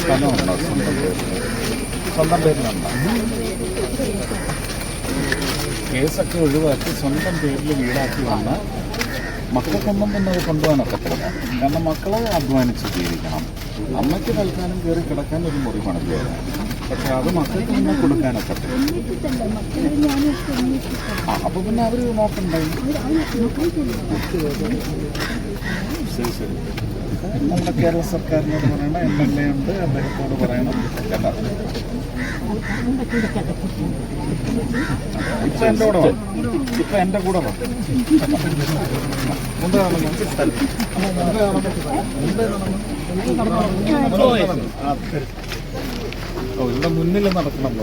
സ്വന്തം സ്വന്തം പേരിലുണ്ടോ കേസൊക്കെ ഒഴിവാക്കി സ്വന്തം പേരിൽ വീടാക്കി വന്ന മക്കൾക്കൊന്നും തന്നെ അത് കൊണ്ടുപോകാനൊക്കത്തില്ല കാരണം മക്കളെ അധ്വാനിച്ച് ജീവിക്കണം. അമ്മയ്ക്ക് തൽക്കാലം കയറി കിടക്കാൻ ഒരു മുറി പണിതുവരാം പക്ഷെ അത് മക്കൾക്ക് പിന്നെ കൊടുക്കാനൊക്കെ ആ അപ്പോൾ പിന്നെ അവർ നോക്കണ്ടേ? ശരി ശരി. നമ്മുടെ കേരള സർക്കാരിനോട് പറയണം എം എൽ എ ഉണ്ട് അദ്ദേഹത്തോട് പറയണം. ഇപ്പൊ എന്റെ കൂടെ വാ. ഇപ്പൊ എന്റെ കൂടെ വാ. മുമ്പേ നടന്നു? മുമ്പേ നടന്നു. ഓ ഇവിടെ മുന്നിൽ നടക്കണം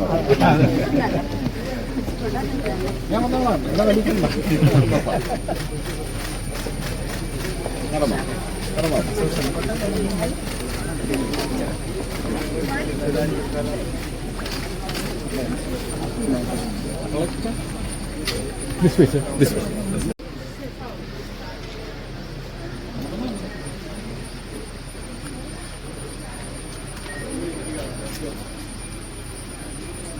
ഞാൻ വന്നോളാം ഇവിടെ വലിക്കണ്ട നടന്നോ നടന്നോ This way, sir. This.